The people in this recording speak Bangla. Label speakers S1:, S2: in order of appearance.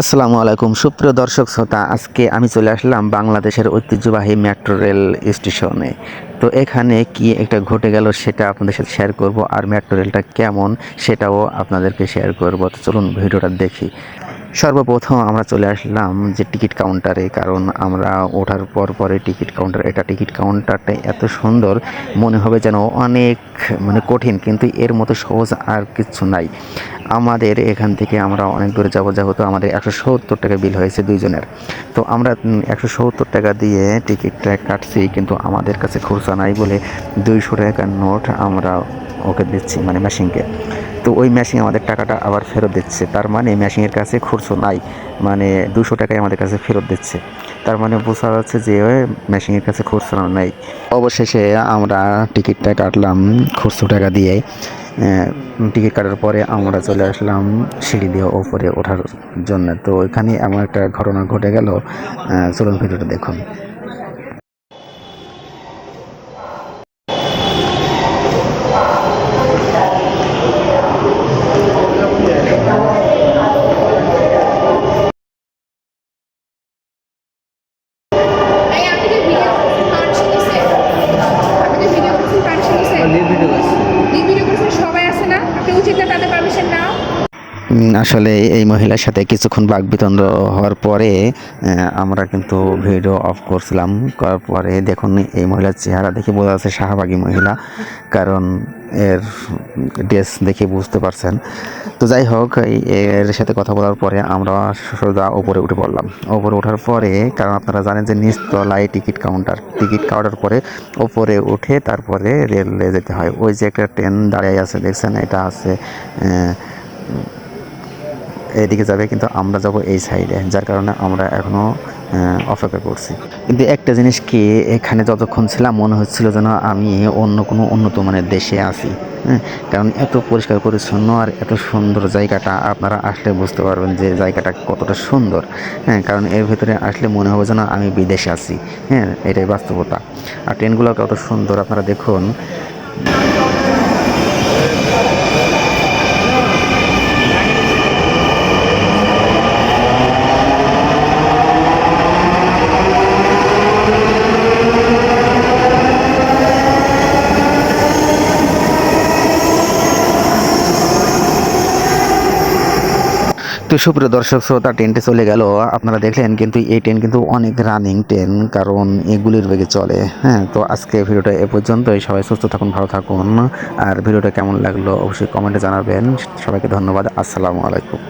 S1: আসসালামু আলাইকুম। সুপ্রিয় দর্শক শ্রোতা, আজকে আমি চলে আসলাম বাংলাদেশের ঐতিহ্যবাহী মেট্রো রেল স্টেশনে। তো এখানে কি একটা ঘটে গেল সেটা আপনাদের সাথে শেয়ার করব, আর মেট্রো রেলটা কেমন সেটাও আপনাদেরকে শেয়ার করব। তো চলুন ভিডিওটা দেখি। সর্বপ্রথম আমরা চলে আসলাম যে টিকিট কাউন্টারে, কারণ আমরা ওঠার পর পরে টিকিট কাউন্টার, এটা টিকিট কাউন্টারটা এত সুন্দর, মনে হবে যেন অনেক মানে কঠিন, কিন্তু এর মতো সহজ আর কিছু নাই। আমাদের এখান থেকে আমরা অনেক দূরে যাব, যেহেতু আমাদের একশো সত্তর টাকা বিল হয়েছে দুইজনের। তো আমরা একশো সত্তর টাকা দিয়ে টিকিটটা কাটছি, কিন্তু আমাদের কাছে খুচরা নাই বলে দুইশো টাকার নোট আমরা ওকে দিচ্ছি মানে মেশিনকে তো ওই মেশিন আমাদের টাকাটা আবার ফেরত দিচ্ছে। তার মানে মেশিনের কাছে খুচরো নাই মানে দুশো টাকায় আমাদের কাছে ফেরত দিচ্ছে। তার মানে বোঝা যাচ্ছে যে মেশিনের কাছে খুচরো নেই। অবশেষে আমরা টিকিটটা কাটলাম খুচরো টাকা দিয়ে। টিকিট কাটার পরে আমরা চলে আসলাম সিঁড়ি দিয়ে ওপরে ওঠার জন্য। তো ওইখানে এমন একটা ঘটনা ঘটে গেল। চলুন ভিডিওটা দেখুন। আসলে এই মহিলার সাথে কিছুক্ষণ বাগবিতন্দ্র হওয়ার পরে আমরা কিন্তু ভিডিও অফ করছিলাম। করার পরে দেখুন, এই মহিলার চেহারা দেখে বোঝা যাচ্ছে শাহবাগী মহিলা। কারণ এর ড্রেস দেখে বুঝতে পারছেন। তো যাই হোক এর সাথে কথা বলার পরে আমরা সোজা ওপরে উঠে পড়লাম। ওপরে ওঠার পরে, কারণ আপনারা জানেন যে নিচতলায় টিকিট কাউন্টার টিকিট কাউন্টার পরে ওপরে উঠে তারপরে রেলে যেতে হয়। ওই যে একটা ট্রেন দাঁড়িয়ে আছে, দেখছেন? এটা আছে এদিকে যাবে, কিন্তু আমরা যাব এই সাইডে যার কারণে আমরা এখনও অপেক্ষা করছি। কিন্তু একটা জিনিস কি, এখানে যতক্ষণ ছিলাম মনে হচ্ছিল যেন আমি অন্য কোনো উন্নত মানের দেশে আছি। হ্যাঁ কারণ এত পরিষ্কার পরিচ্ছন্ন আর এত সুন্দর জায়গাটা আপনারা আসলে বুঝতে পারবেন যে জায়গাটা কতটা সুন্দর। হ্যাঁ কারণ এর ভিতরে আসলে মনে হবে যেন আমি বিদেশে আছি। হ্যাঁ এটাই বাস্তবতা। আর ট্রেনগুলো কত সুন্দর, আপনারা দেখুন। তো সুপ্রিয় দর্শক শ্রোতা ট্রেনটি চলে গেল। আপনারা দেখলেন কিন্তু এই ট্রেন কিন্তু অনেক রানিং ট্রেন কারণ এগুলির বেগে চলে। হ্যাঁ তো আজকে ভিডিওটা এ পর্যন্তই। সবাই সুস্থ থাকুন, ভালো থাকুন। আর ভিডিওটা কেমন লাগল অবশ্যই কমেন্টে জানাবেন। সবাইকে ধন্যবাদ। আসসালামু আলাইকুম।